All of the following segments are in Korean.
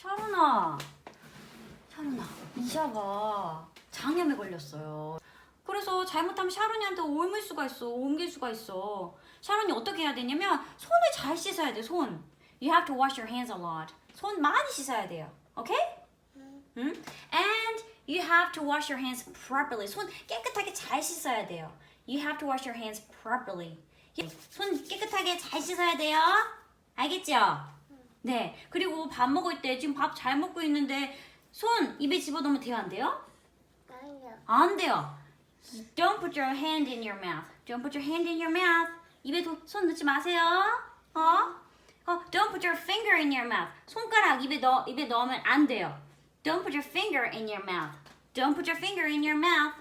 샤론아, 샤론아, 이샤가 장염에 걸렸어요. 그래서 잘못하면 샤론이한테 옮을 수가 있어, 옮길 수가 있어. 샤론이 어떻게 해야 되냐면 손을 잘 씻어야 돼, 손. You have to wash your hands a lot. 손 많이 씻어야 돼요. 오케이? 응? And you have to wash your hands properly. 손 깨끗하게 잘 씻어야 돼요. You have to wash your hands properly. 손 깨끗하게 잘 씻어야 돼요. 알겠죠? 네. 그리고 밥 먹을 때 지금 밥 잘 먹고 있는데 손 입에 집어넣으면 돼요, 안 돼요? 아니요. 안 돼요. Don't put your hand in your mouth. Don't put your hand in your mouth. 입에 도, 손 넣지 마세요. 어? 어, don't put your finger in your mouth. 손가락 입에 넣 입에 넣으면 안 돼요. Don't put your finger in your mouth. Don't put your finger in your mouth.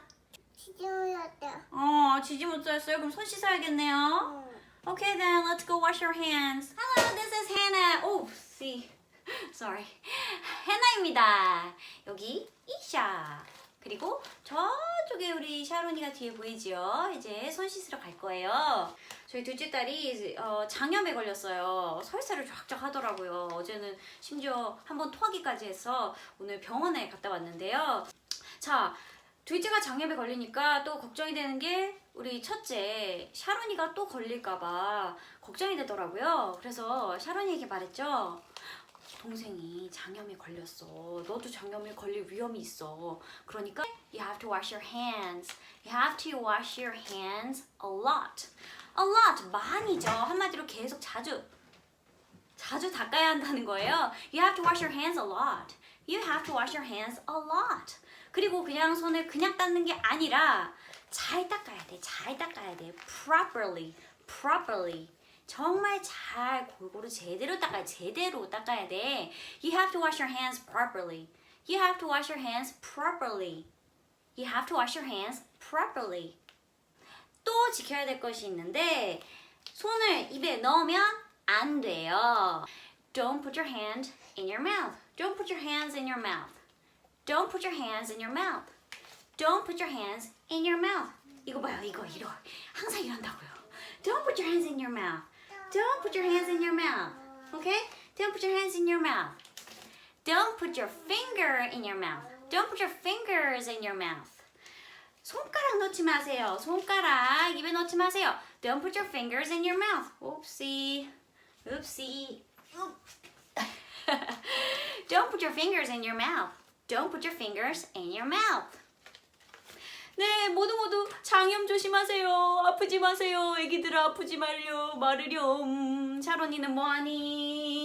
치즈였다. 어, 지지 못했어요. 그럼 손 씻어야겠네요. Okay, then wash your hands. Hello, this is Hannah. Oh, see. Sorry. 해나입니다. 여기 이샤. 그리고 저쪽에 우리 샤론이가 뒤에 보이지요? 이제 손 씻으러 갈 거예요. 저희 둘째 딸이 어, 장염에 걸렸어요. 설사를 쫙쫙 하더라고요. 어제는 심지어 한번 토하기까지 해서 오늘 병원에 갔다 왔는데요. 자, 둘째가 장염에 걸리니까 또 걱정이 되는 게 우리 첫째 샤론이가 또 걸릴까봐 걱정이 되더라고요. 그래서 샤론이에게 말했죠. 동생이 장염에 걸렸어. 너도 장염에 걸릴 위험이 있어. 그러니까 you have to wash your hands. You have to wash your hands a lot. A lot 많이죠. 한마디로 계속 자주 자주 닦아야 한다는 거예요. You have to wash your hands a lot. You have to wash your hands a lot. 그리고 그냥 손을 그냥 닦는 게 아니라 잘 닦아야 돼. 잘 닦아야 돼. properly. properly. 정말 잘 골고루 제대로 닦아야 제대로 닦아야 돼. You have to wash your hands properly. You have to wash your hands properly. You have to wash your hands properly. 또 지켜야 될 것이 있는데 손을 입에 넣으면 안 돼요. Don't put your hand in your mouth. Don't put your hands in your mouth. Don't put your hands in your mouth. Don't put your hands in your mouth. 이거 봐요, 이거 이러 항상 이런다고요. Don't put your hands in your mouth. Don't put your hands in your mouth. Okay? Don't put your hands in your mouth. Don't put your finger in your mouth. Don't put your fingers in your mouth. 손가락 넣지 마세요. 손가락 입에 넣지 마세요. Don't put your fingers in your mouth. Oopsie. Oopsie. Oop. Don't put your fingers in your mouth. Don't put your fingers in your mouth. 네, 모두 모두 장염 조심하세요. 아프지 마세요. 애기들아 아프지 말려. 마르렴. 샤론이는 뭐하니?